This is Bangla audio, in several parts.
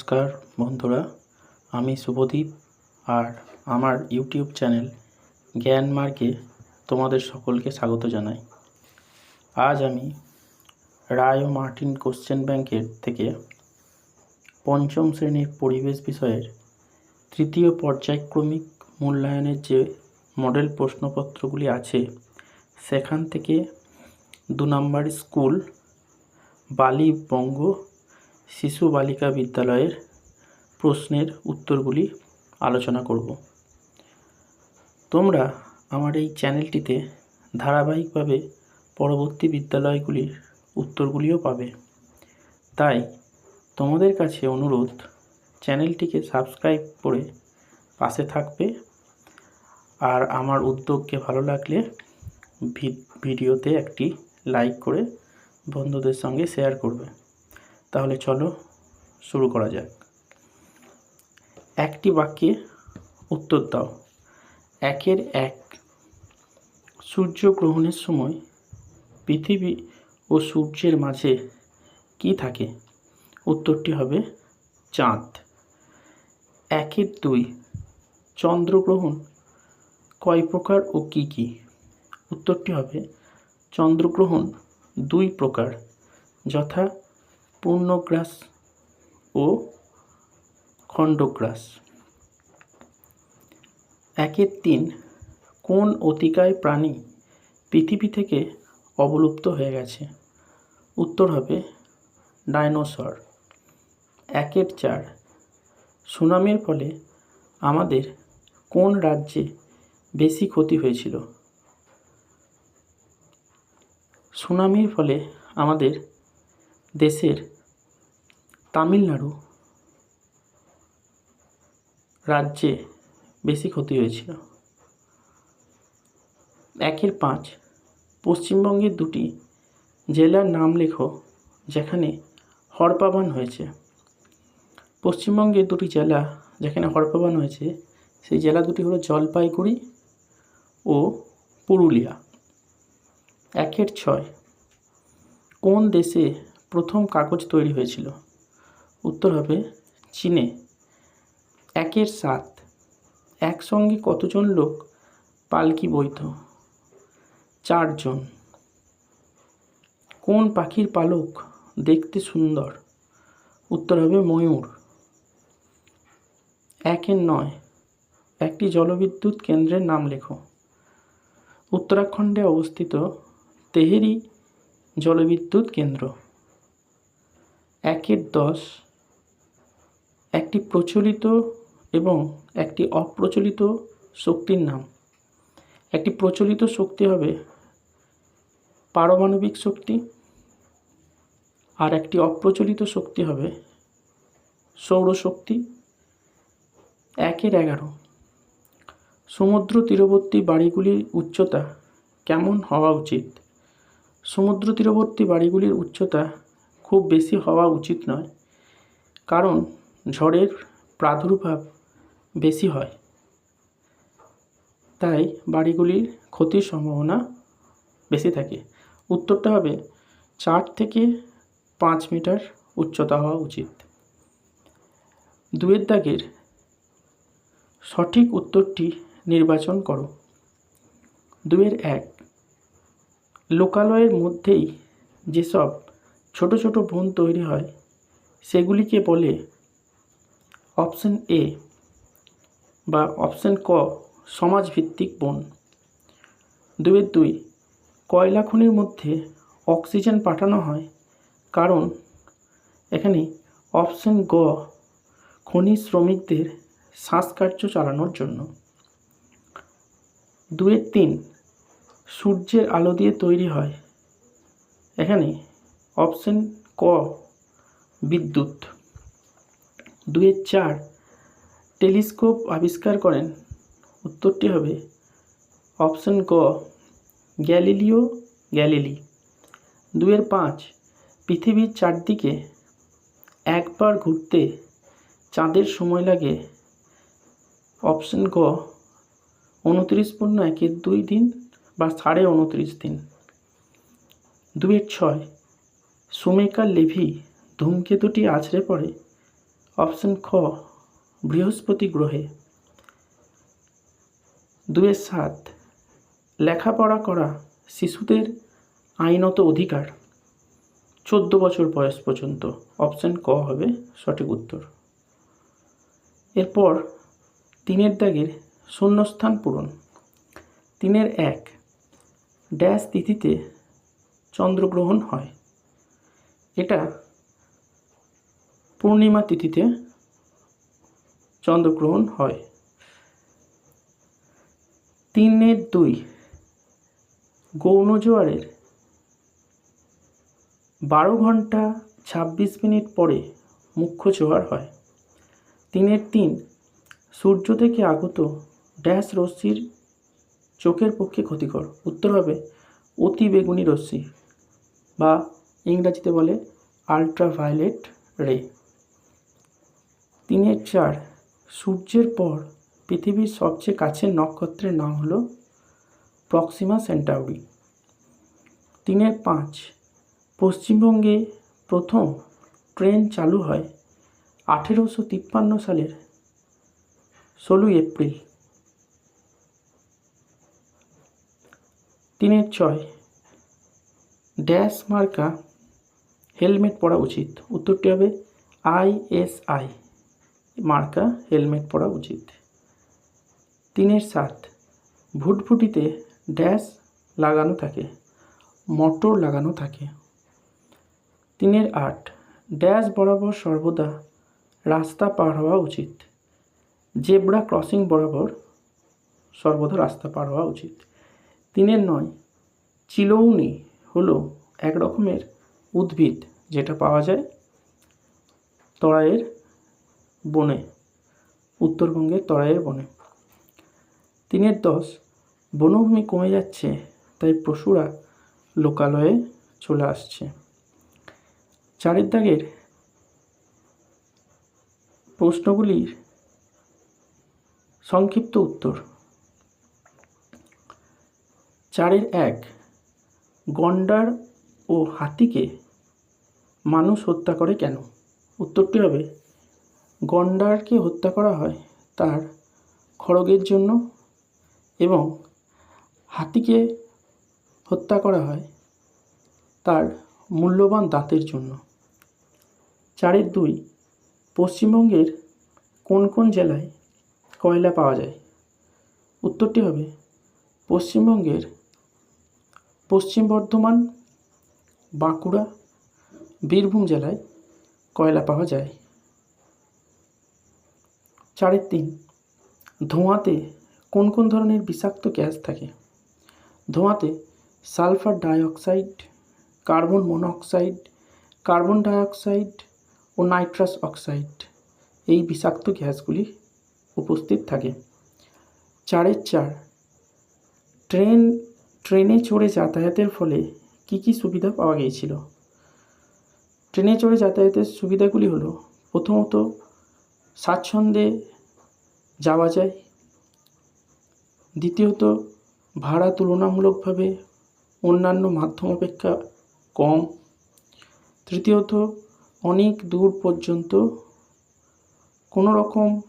নমস্কার বন্ধুরা, আমি শুভদীপ আর আমার ইউটিউব চ্যানেল জ্ঞান মার্গে তোমাদের সকলকে স্বাগত জানাই। আজ আমি রায় ও মার্টিন কোশ্চেন ব্যাংকের থেকে পঞ্চম শ্রেণির পরিবেশ বিষয়ের তৃতীয় পর্যায়ক্রমিক মূল্যায়নের যে মডেল প্রশ্নপত্রগুলি আছে, সেখান থেকে দু নম্বর স্কুল বালিবঙ্গ শিশু বালিকা বিদ্যালয়ের প্রশ্নের উত্তরগুলি আলোচনা করব। তোমরা আমার এই চ্যানেলটিতে ধারাবাহিকভাবে পরবর্তী বিদ্যালয়গুলির উত্তরগুলিও পাবে। তাই তোমাদের কাছে অনুরোধ, চ্যানেলটিকে সাবস্ক্রাইব করে পাশে থাকবে আর আমার উদ্যোগকে ভালো লাগলে ভিডিওতে একটি লাইক করে বন্ধুদের সঙ্গে শেয়ার করবে। তাহলে চলো শুরু করা যাক। একটি বাক্যে উত্তর দাও। একের এক সূর্যগ্রহণের সময় পৃথিবী ও সূর্যের মাঝে কি থাকে? উত্তরটি হবে চাঁদ। একের দুই চন্দ্রগ্রহণ কয় প্রকার ও কি কি? উত্তরটি হবে চন্দ্রগ্রহণ দুই প্রকার, যথা পূর্ণগ্রাস ও খণ্ডগ্রাস। একের তিন কোন অতিকায় প্রাণী পৃথিবী থেকে অবলুপ্ত হয়ে গেছে? উত্তর হবে ডাইনোসর। একের চার সুনামির ফলে আমাদের কোন রাজ্যে বেশি ক্ষতি হয়েছিল? সুনামির ফলে আমাদের দেশের তামিলনাড়ু রাজ্যে বেশি ক্ষতি হয়েছিল। একের পাঁচ, পশ্চিমবঙ্গের দুটি জেলার নাম লেখো যেখানে হরপাবান হয়েছে। পশ্চিমবঙ্গের দুটি জেলা যেখানে হরপাবান হয়েছে, সেই জেলা দুটি হলো জলপাইগুড়ি ও পুরুলিয়া। একের ছয়, কোন দেশে প্রথম কাগজ তৈরি হয়েছিল। উত্তর হবে চীনে। একের সাত। একসঙ্গে কতজন লোক পালকি বৈধ? চারজন। কোন পাখির পালক দেখতে সুন্দর? উত্তর হবে ময়ূর। একের নয়। একটি জলবিদ্যুৎ কেন্দ্রের নাম লেখো। উত্তরাখণ্ডে অবস্থিত তেহেরি জলবিদ্যুৎ কেন্দ্র। একের দশ, একটি প্রচলিত এবং একটি অপ্রচলিত শক্তির নাম। একটি প্রচলিত শক্তি হবে পারমাণবিক শক্তি আর একটি অপ্রচলিত শক্তি হবে সৌরশক্তি একের এগারো, সমুদ্র তীরবর্তী বাড়িগুলির উচ্চতা কেমন হওয়া উচিত? সমুদ্র তীরবর্তী বাড়িগুলির উচ্চতা খুব বেশি হওয়া উচিত নয়। কারণ ঝড়ের প্রাদুর্ভাব বেশি হয়। তাই বাড়িগুলির ক্ষতির সম্ভাবনা বেশি থাকে। উত্তরটা হবে চার থেকে পাঁচ মিটার উচ্চতা হওয়া উচিত। দুয়ের দাগের সঠিক উত্তরটি নির্বাচন করো। দুয়ের এক, লোকালয়ের মধ্যেই যেসব ছোট ছোট বন তৈরি হয়, সেগুলিকে বলে অপশন এ বা অপশন ক সমাজভিত্তিক বন। দুয়ের দুই, কয়লা খনির মধ্যে অক্সিজেন পাঠানো হয়, কারণ এখানে অপশন গ, খনি শ্রমিকদের শ্বাসকার্য চালানোর জন্য। দুয়ের তিন, সূর্যের আলো দিয়ে তৈরি হয়, এখানে অপশন ক, বিদ্যুৎ। দুয়ের চার, টেলিস্কোপ আবিষ্কার করেন। উত্তরটি হবে অপশন ক, গ্যালিলিও গ্যালিলি। দুয়ের পাঁচ, পৃথিবীর চারদিকে একবার ঘুরতে চাঁদের সময় লাগে। অপশন ক, উনত্রিশ পূর্ণ একের দুই দিন বা সাড়ে উনত্রিশ দিন। দুয়ের ছয় সুমেকা লেভি ধূমকেতুটি আছড়ে পড়ে। অপশন খ, বৃহস্পতি গ্রহে। দুয়ের সাত, লেখাপড়া করা শিশুদের আইনত অধিকার। চোদ্দ বছর বয়স পর্যন্ত। অপশন ক হবে সঠিক উত্তর। এরপর তিনের দাগের শূন্যস্থান পূরণ। তিনের এক, ড্যাশ তিথিতে চন্দ্রগ্রহণ হয়। এটা পূর্ণিমা তিথিতে চন্দ্রগ্রহণ হয়। তিনের দুই গৌণ জোয়ারের বারো ঘণ্টা ছাব্বিশ মিনিট পরে মুখ্য জোয়ার হয়। তিনের তিন সূর্য থেকে আগত ড্যাশ রশ্মির চোখের পক্ষে ক্ষতিকর। উত্তর হবে অতি বেগুনি রশ্মি বা ইংরাজিতে বলে আল্ট্রাভায়োলেট রে তিনের চার, সূর্যের পর পৃথিবীর সবচেয়ে কাছের নক্ষত্রের নাম হলো প্রক্সিমা সেন্টাউরি তিনের পাঁচ, পশ্চিমবঙ্গে প্রথম ট্রেন চালু হয় আঠেরোশো তিপ্পান্ন সালের ষোলোই এপ্রিল। তিনের ছয়, ড্যাশ মার্কা হেলমেট পরা উচিত। উত্তরটি হবে আইএসআই মার্কা, হেলমেট পরা উচিত। তিনের সাত, ভুটভুটিতে ড্যাশ লাগানো থাকে, মোটর লাগানো থাকে। তিনের আট, ড্যাশ বরাবর সর্বদা রাস্তা পার হওয়া উচিত। জেব্রা ক্রসিং বরাবর সর্বদা রাস্তা পার হওয়া উচিত। তিনের নয়, চিলৌনি হলো এক রকমের উদ্ভিদ। যেটা পাওয়া যায় তরাইয়ের বনে উত্তরবঙ্গের তরাইয়ের বনে। তিনের দশ, বনভূমি কমে যাচ্ছে, তাই পশুরা লোকালয়ে চলে আসছে। চারের দাগের প্রশ্নগুলির সংক্ষিপ্ত উত্তর। চারের এক, গন্ডার ও হাতিকে মানুষ হত্যা করে কেন? উত্তরটি হবে? গন্ডারকে হত্যা করা হয় তার খড়গের জন্য এবং হাতিকে হত্যা করা হয় তার মূল্যবান দাঁতের জন্য। চারের দুই, পশ্চিমবঙ্গের কোন কোন জেলায় কয়লা পাওয়া যায়? উত্তরটি হবে পশ্চিমবঙ্গের পশ্চিম বর্ধমান, বাঁকুড়া বীরভূম জেলায় কয়লা পাওয়া যায়? চারের তিন। ধোঁয়াতে কোন কোন ধরনের বিষাক্ত গ্যাস থাকে? ধোঁয়াতে sulphur dioxide, carbon monoxide, carbon dioxide ও নাইট্রাস অক্সাইড এই বিষাক্ত গ্যাসগুলি উপস্থিত থাকে। চারের চার। ট্রেন, ট্রেনে চড়ে যাতায়াতের ফলে কি কি সুবিধা পাওয়া গিয়েছিল? ট্রেনে চড়ে যাতায়াতের সুবিধাগুলি হলো, প্রথমত, স্বাচ্ছন্দ্যে যাওয়া যায়। দ্বিতীয়ত, ভাড়া তুলনামূলকভাবে অন্যান্য মাধ্যম অপেক্ষা কম। তৃতীয়ত, অনেক দূর পর্যন্ত কোনো রকম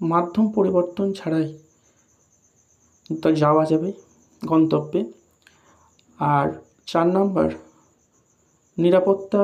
মাধ্যম পরিবর্তন ছাড়াই তা যাওয়া যাবে গন্তব্যে। আর চার নাম্বার, নিরাপত্তা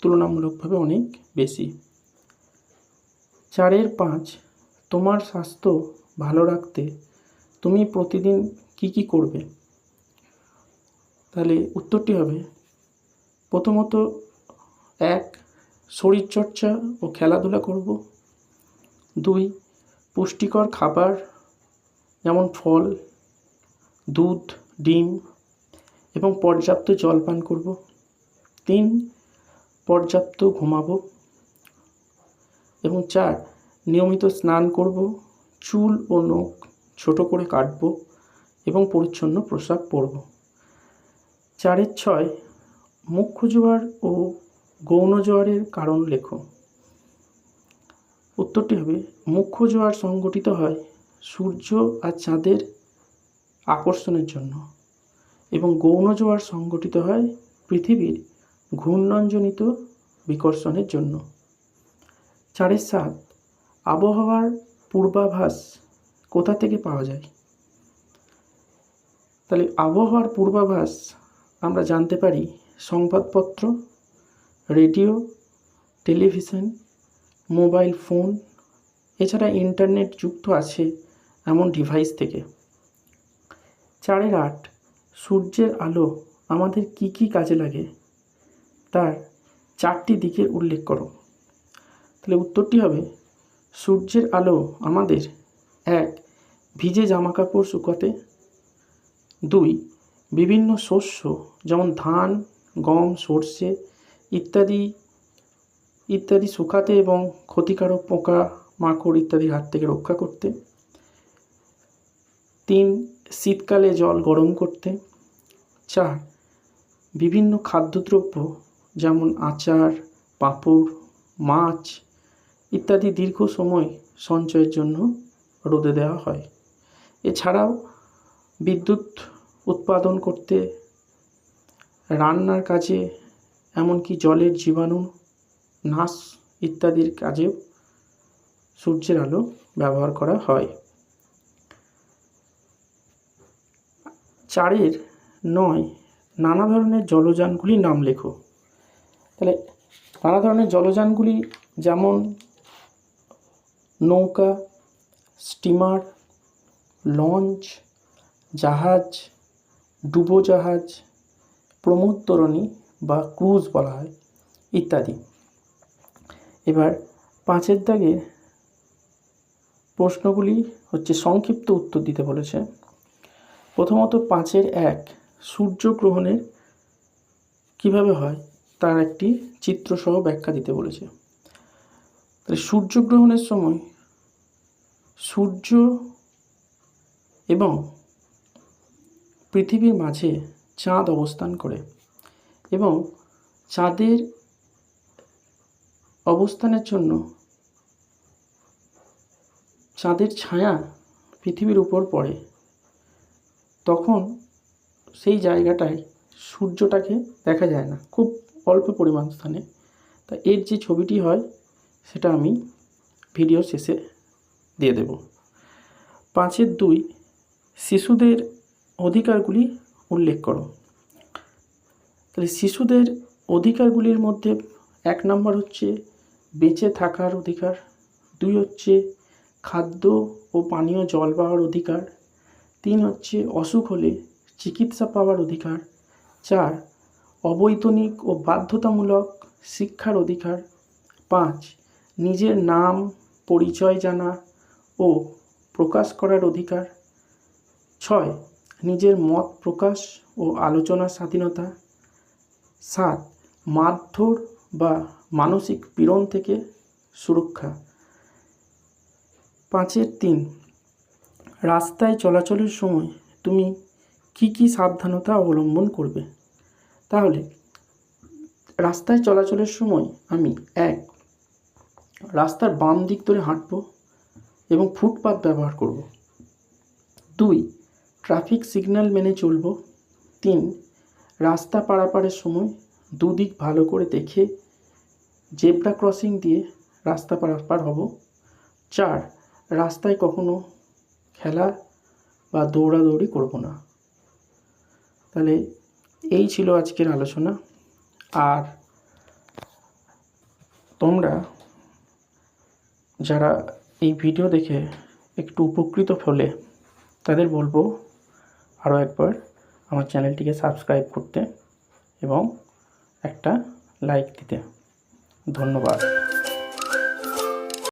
তুলনামূলকভাবে অনেক বেশি। চারের পাঁচ, তোমার স্বাস্থ্য ভালো রাখতে তুমি প্রতিদিন কি কি করবে? তাহলে উত্তরটি হবে, প্রথমত এক, শরীরচর্চা ও খেলাধুলা করব। দুই, পুষ্টিকর খাবার যেমন ফল, দুধ, ডিম এবং পর্যাপ্ত জল পান করব। তিন পর্যাপ্ত ঘুমাবো। এবং চার, নিয়মিত স্নান করব, চুল ও নখ ছোটো করে কাটবো এবং পরিচ্ছন্ন পোশাক পরব। চারের ছয় মুখ্য জোয়ার ও গৌণ জোয়ারের কারণ লেখো। উত্তরটি হবে মুখ্য জোয়ার সংগঠিত হয় সূর্য আর চাঁদের আকর্ষণের জন্য এবং গৌণ জোয়ার সংগঠিত হয় পৃথিবীর ঘূর্ণনজনিত বিকর্ষণের জন্য। চারের সাত, আবহাওয়ার পূর্বাভাস কোথা থেকে পাওয়া যায়? তাহলে আবহাওয়ার পূর্বাভাস আমরা জানতে পারি সংবাদপত্র, রেডিও, টেলিভিশন, মোবাইল ফোন, এছাড়া ইন্টারনেট যুক্ত আছে এমন ডিভাইস থেকে। চারের আট, সূর্যের আলো আমাদের কি কি কাজে লাগে? তার চারটি দিকের উল্লেখ করো। তাহলে উত্তরটি হবে, সূর্যের আলো আমাদের এক, ভিজে জামা কাপড় শুকাতে। দুই, বিভিন্ন শস্য যেমন ধান, গম, সর্ষে ইত্যাদি ইত্যাদি শুকাতে এবং ক্ষতিকারক পোকা, মাকড় ইত্যাদির হাত থেকে রক্ষা করতে। তিন, শীতকালে জল গরম করতে। চার, বিভিন্ন খাদ্যদ্রব্য যেমন আচার, পাঁপড়, মাছ ইত্যাদি দীর্ঘ সময় সঞ্চয়ের জন্য রোদে দেওয়া হয়। এছাড়াও বিদ্যুৎ উৎপাদন করতে, রান্নার কাজে, এমনকি জলের জীবাণু নাশ ইত্যাদির কাজেও সূর্যের আলো ব্যবহার করা হয়। চারের নয় নানা ধরনের জলযানগুলির নাম লেখো। তাহলে নানা ধরনের জলযানগুলি যেমন নৌকা, স্টিমার, লঞ্চ, জাহাজ, ডুবোজাহাজ প্রমোত্তরণী বা ক্রুজ বলা হয়, ইত্যাদি। এবার পাঁচের দাগে প্রশ্নগুলি হচ্ছে সংক্ষিপ্ত উত্তর দিতে বলেছে। প্রথমত পাঁচের এক, সূর্যগ্রহণের কীভাবে হয়? তার একটি চিত্রসহ ব্যাখ্যা দিতে বলেছে। তাহলে সূর্যগ্রহণের সময় সূর্য এবং পৃথিবীর মাঝে চাঁদ অবস্থান করে এবং চাঁদের অবস্থানের জন্য চাঁদের ছায়া পৃথিবীর উপর পড়ে, তখন সেই জায়গাটায় সূর্যটাকে দেখা যায় না। খুব অল্প পরিমাণ স্থানে। তা এর যে ছবিটি হয়, সেটা আমি ভিডিও শেষে দিয়ে দেব। পাঁচের দুই, শিশুদের অধিকারগুলি উল্লেখ করো। তাহলে শিশুদের অধিকারগুলির মধ্যে এক নম্বর হচ্ছে বেঁচে থাকার অধিকার, দুই হচ্ছে খাদ্য ও পানীয় জল পাওয়ার অধিকার, তিন হচ্ছে অসুখ হলে চিকিৎসা পাওয়ার অধিকার, চার অবৈতনিক ও বাধ্যতামূলক শিক্ষার অধিকার। পাঁচ, নিজের নাম, পরিচয় জানা ও প্রকাশ করার অধিকার। ছয়, নিজের মত প্রকাশ ও আলোচনার স্বাধীনতা। সাত, মারধর বা মানসিক পীড়ন থেকে সুরক্ষা। পাঁচের তিন, রাস্তায় চলাচলের সময় তুমি কি কি সাবধানতা অবলম্বন করবে? তাহলে রাস্তায় চলাচলের সময় আমি এক, রাস্তার বাম দিক ধরে হাঁটবো এবং ফুটপাথ ব্যবহার করব। দুই, ট্রাফিক সিগন্যাল মেনে চলব। তিন, রাস্তা পারাপারের সময় দুদিক ভালো করে দেখে জেব্রা ক্রসিং দিয়ে রাস্তা পারাপার হব। চার, রাস্তায় কখনো খেলা বা দৌড়াদৌড়ি করব না। তাহলে এই ছিল আজকের আলোচনা। আর তোমরা যারা এই ভিডিও দেখে একটু উপকৃত হলে তাদের বলব আরও একবার আমার চ্যানেলটিকে সাবস্ক্রাইব করতে এবং একটা লাইক দিতে। ধন্যবাদ।